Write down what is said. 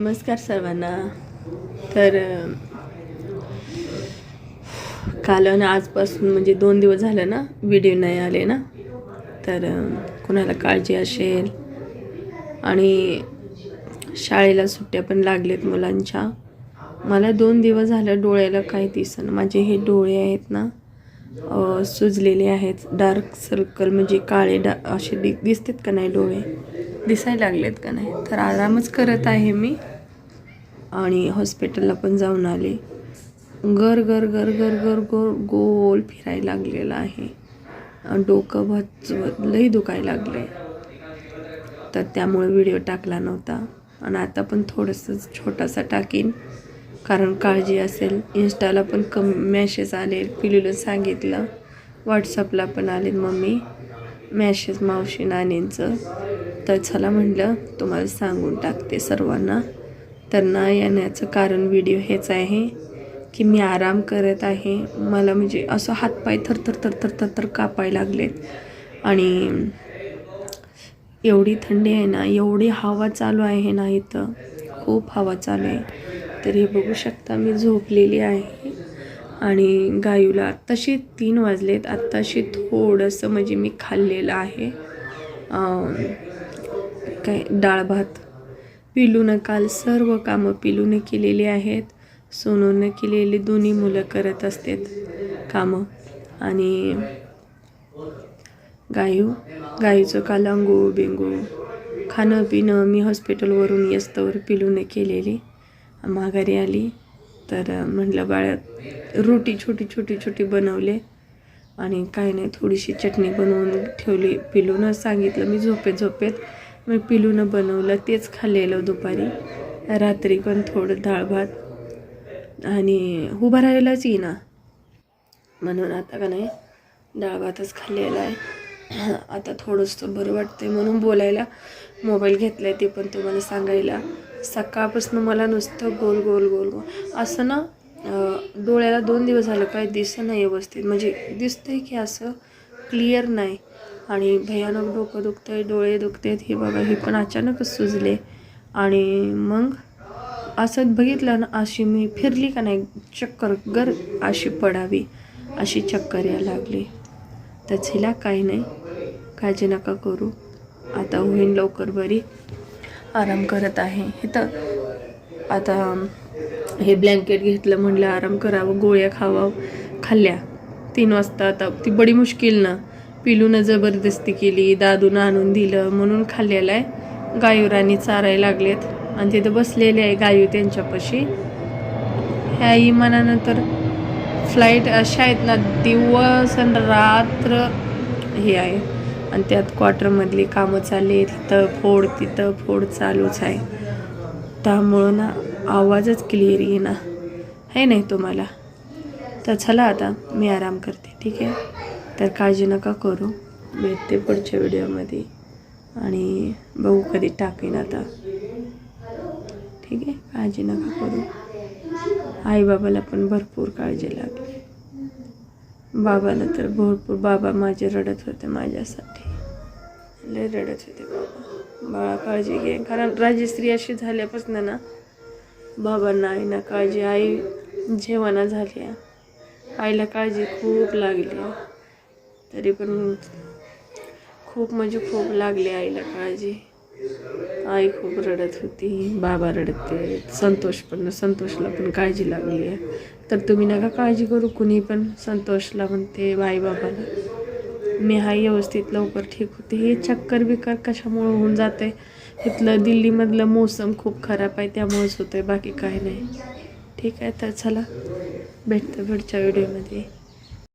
नमस्कार सर्वांना. तर काल आणि आजपासून म्हणजे दोन दिवस झालं ना व्हिडिओ नाही आले ना. तर कोणाला काळजी असेल आणि शाळेला सुट्ट्या पण लागल्यात मुलांच्या. मला दोन दिवस झालं डोळ्याला काही दिसन. माझे हे डोळे आहेत ना सुजलेले आहेत. डार्क सर्कल म्हणजे काळे डा असे दि दिसतात का नाही डोळे? दिसायला लागलेत का नाही? तर आरामच करत आहे मी. आणि हॉस्पिटलला पण जाऊन आले. गर गर गर गर गर गोल गोल फिरायला लागलेलं आहे. डोकं भच लई दुखायला लागले तर त्यामुळे व्हिडिओ टाकला नव्हता. आणि आता पण थोडंसं छोटासा टाकीन. कारण काळजी असेल. इन्स्टाला पण कम मॅसेज आले. पिलूला सांगितलं. व्हॉट्सअपला पण आले मम्मी. मॅसेज मावशी नानींचं तर चला म्हटलं तुम्हाला सांगून टाकते सर्वांना. तर ना येण्याचं कारण व्हिडिओ हेच आहे की मी आराम करत आहे. मला म्हणजे असं हातपाय थरथर थरथर थरथर कापाय लागलेत. आणि एवढी थंडी आहे ना एवढी हवा चालू आहे ना इथं. खूप हवा चालू आहे. तर हे बघू शकता मी झोपलेली आहे. आणि गायूला आत्ताशी तीन वाजलेत. आत्ताशी थोडंसं म्हणजे मी खाल्लेलं आहे. काय डाळ भात. पिलूनं काल सर्व कामं पिलूनं केलेली आहेत. सोनूनं केलेली दोन्ही मुलं करत असतात कामं. आणि गायू गाईचं काल अंघोळ बिंगू खाणं पिणं मी हॉस्पिटलवरून येस्तवर पिलूने केलेली. माघारी आली तर म्हटलं बाळा रोटी छोटी छोटी छोटी बनवले. आणि काय नाही थोडीशी चटणी बनवून ठेवली पिलूनं. सांगितलं मी झोपेत झोपेत मी पिलूनं बनवलं तेच खाल्लेलं दुपारी. रात्री पण थोडं डाळ भात आणि उभा राहायलाच येईना म्हणून आता का नाही डाळ भातच खाल्लेला आहे. आता थोडंसं बरं वाटतं आहे म्हणून बोलायला. मोबाईल घेतला आहे ते पण तुम्हाला सांगायला. सकाळपासून मला नुसतं गोल गोल गोल गोल. असं ना डोळ्याला दोन दिवस झालं काय दिसतं नाही व्यवस्थित. म्हणजे दिसतंय की असं क्लिअर नाही. आणि भयानक डोकं दुखतंय डोळे दुखतात हे बघा हे पण अचानकच सुजले. आणि मग असं बघितलं ना अशी मी फिरली का नाही चक्कर गर अशी पडावी अशी चक्कर यायला लागली. तर हिला काही नाही काळजी नका करू. आता होईन लवकर बरी. आराम करत आहे. हे तर आता हे ब्लँकेट घेतलं म्हणलं आराम करावं गोळ्या खावा खाल्ल्या. तीन वाजता आता ती बडी मुश्किल ना. पिलूनं जबरदस्ती केली दादूनं आणून दिलं म्हणून खाल्लेलं आहे. गायूराणी चारायला लागलेत आणि तिथं बसलेले आहे गायू त्यांच्यापाशी ह्या इमानानंतर फ्लाईट अशा आहेत ना दिवस आणि रात्र हे आहे. आणि त्यात क्वार्टरमधली कामं चालली तिथं फोड तिथं फोड चालूच आहे. त्यामुळं ना आवाजच क्लिअर येईना. आहे नाही तुम्हाला? तर चला आता मी आराम करते ठीक आहे? तर काळजी नका करू. भेटते पुढच्या व्हिडिओमध्ये. आणि बघू कधी टाकेन आता. ठीक आहे? काळजी नका करू. आईबाबाला पण भरपूर काळजी लागली. बाबाला तर भरपूर बाबा माझे रडत होते माझ्यासाठी. लय रडत होते बाबा. बाळा काळजी घे. कारण राजश्री अशी झाल्यापासून ना बाबांना आईना काळजी. आई जेवणा झाली आहे. आईला काळजी खूप लागली. आहे. तरी पण खूप म्हणजे खूप लागली आईला काळजी. आई खूप रडत होती. बाबा रडते. संतोष पण संतोषला पण काळजी लागली आहे. तर तुम्ही नका काळजी करू कुणी पण संतोषला म्हणते बाई बाबाला मी हा व्यवस्थित लवकर ठीक होते. हे चक्कर बिक्कर कशामुळं होऊन जाते इथलं दिल्लीमधलं मोसम खूप खराब आहे त्यामुळेच होतं आहे बाकी काही नाही. ठीक आहे तर चला भेटतं पुढच्या व्हिडिओमध्ये